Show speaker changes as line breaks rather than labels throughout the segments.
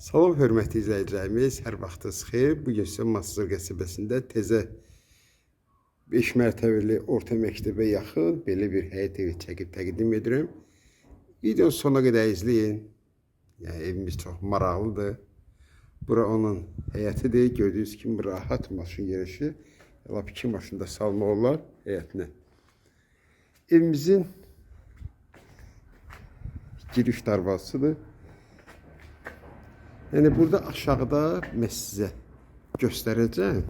Salam hörmətli izləyicilərimiz, hər vaxtınız xeyir. Bu gün sizə Masızır qəsəbəsində təzə 5 mərtəbəli orta məktəbə yaxın belə bir həyət evi çəkib təqdim edirəm. Videonu sona qədər izləyin. Yəni evimiz çox maraqlıdır. Bura onun həyətidir. Gördüyünüz kimi rahat maşın yerləşir. Lap iki maşın da salmaq olar həyətinə. Evimizin giriş darvazasıdır. Yəni burada aşağıda mən sizə göstərəcəm.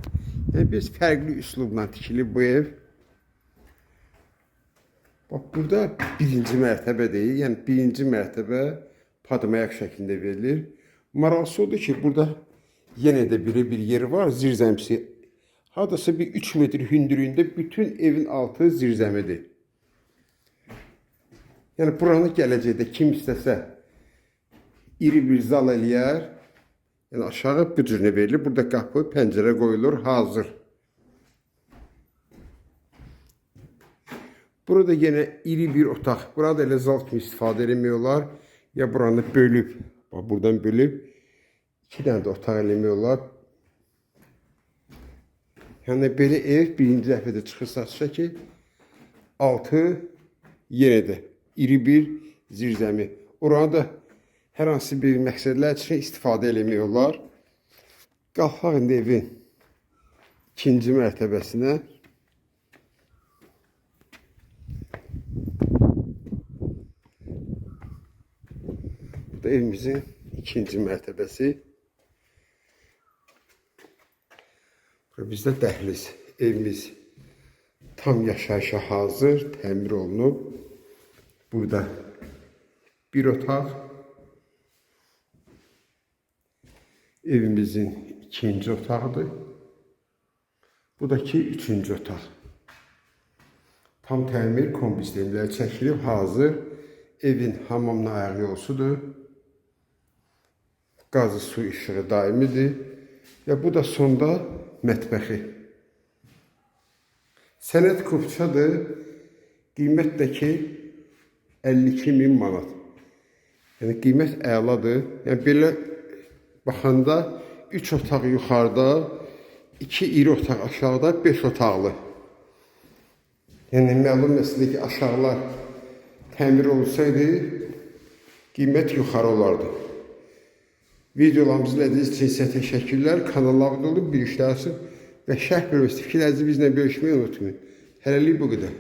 Yəni biz fərqli üslubla tikilib bu ev. Bax burada birinci mərtəbədir. Yəni birinci mərtəbə padmayak şəklində verilir. Maraqlısı odur ki, burada yenə də belə bir yer var, zirzəmsi. Hardasa bir 3 metr hündürlüyündə bütün evin altı zirzəmidir. Yəni buranı gələcəkdə kim istəsə iri bir zal eləyər. Yəni aşağı bu cürünə verilir. Burada qapı, pəncərə qoyulur, hazır. Burada yenə iri bir otaq. Burada elə zal kimi istifadə eləmək olar. Ya buranı bölüb, bax buradan bölüb iki dənə də otaq eləmək olar. Yəni belə ev birinci dəfədə çıxırsa ki, altı yenə də iri bir zirzəmi. Oranı da hər hansı bir məqsədlər üçün istifadə eləmək olar. Qalxaq indi evin ikinci mərtəbəsinə. Bu da evimizin ikinci mərtəbəsi. Bizdə dəhliz. Evimiz tam yaşayışa hazır, təmir olunub. Burada bir otaq. Evimizin ikinci otağıdır. Bu da ki üçüncü otaq. Tam təmir kombi sistemləri çəkilib hazır. Evin hamamına ayaq yolsudur. Qazı su işığı daimidir. Və bu da sonda mətbəxi. Sənət kupçadır. Qiymət də ki 52 min manat. Yəni qiymət əladır. Yəni belə baxanda 3 otaq yuxarıda, 2 iri otaq aşağıda, 5 otaqlı. Yəni məlum məsələdir ki, aşağılar təmir olsaydı qiymət yuxarı olardı. Videolarımızı izlədiyiniz üçün sizə təşəkkürlər. Kanala abunə olun, bir işlərsin və şərh bölməsi fikirlərinizi bizlə bölüşməyi unutmayın. Hələlik bu qədər.